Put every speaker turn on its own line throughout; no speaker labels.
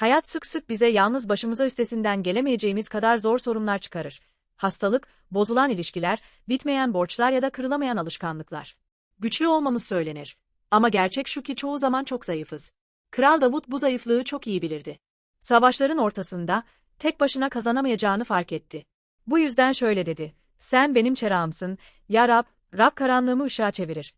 Hayat sık sık bize yalnız başımıza üstesinden gelemeyeceğimiz kadar zor sorunlar çıkarır. Hastalık, bozulan ilişkiler, bitmeyen borçlar ya da kırılamayan alışkanlıklar. Güçlü olmamız söylenir. Ama gerçek şu ki çoğu zaman çok zayıfız. Kral Davut bu zayıflığı çok iyi bilirdi. Savaşların ortasında, tek başına kazanamayacağını fark etti. Bu yüzden şöyle dedi, sen benim çerağımsın, ya Rab, Rab karanlığımı ışığa çevirir.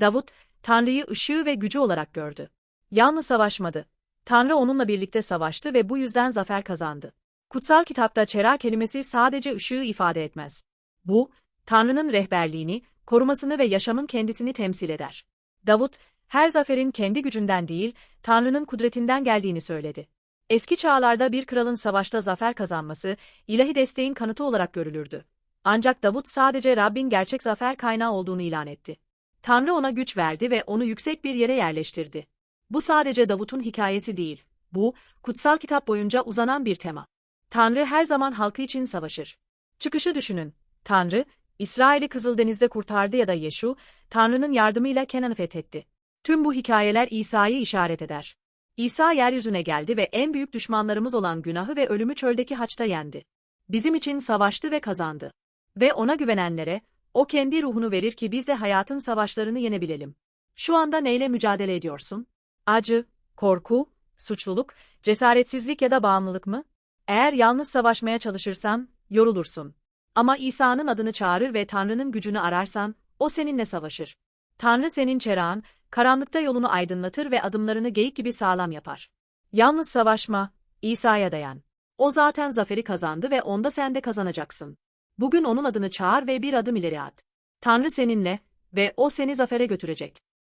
Davut, Tanrı'yı ışığı ve gücü olarak gördü. Yalnız savaşmadı. Tanrı onunla birlikte savaştı ve bu yüzden zafer kazandı. Kutsal kitapta çera kelimesi sadece ışığı ifade etmez. Bu, Tanrı'nın rehberliğini, korumasını ve yaşamın kendisini temsil eder. Davut, her zaferin kendi gücünden değil, Tanrı'nın kudretinden geldiğini söyledi. Eski çağlarda bir kralın savaşta zafer kazanması, ilahi desteğin kanıtı olarak görülürdü. Ancak Davut sadece Rabbin gerçek zafer kaynağı olduğunu ilan etti. Tanrı ona güç verdi ve onu yüksek bir yere yerleştirdi. Bu sadece Davut'un hikayesi değil. Bu, kutsal kitap boyunca uzanan bir tema. Tanrı her zaman halkı için savaşır. Çıkışı düşünün. Tanrı, İsrail'i Kızıldeniz'de kurtardı ya da Yeşu, Tanrı'nın yardımıyla Kenan'ı fethetti. Tüm bu hikayeler İsa'yı işaret eder. İsa yeryüzüne geldi ve en büyük düşmanlarımız olan günahı ve ölümü çöldeki haçta yendi. Bizim için savaştı ve kazandı. Ve ona güvenenlere, o kendi ruhunu verir ki biz de hayatın savaşlarını yenebilelim. Şu anda neyle mücadele ediyorsun? Acı, korku, suçluluk, cesaretsizlik ya da bağımlılık mı? Eğer yalnız savaşmaya çalışırsan, yorulursun. Ama İsa'nın adını çağırır ve Tanrı'nın gücünü ararsan, o seninle savaşır. Tanrı senin çerağın, karanlıkta yolunu aydınlatır ve adımlarını geyik gibi sağlam yapar. Yalnız savaşma, İsa'ya dayan. O zaten zaferi kazandı ve onda sen de kazanacaksın. Bugün onun adını çağır ve bir adım ileri at. Tanrı seninle ve o seni zafere götürecek.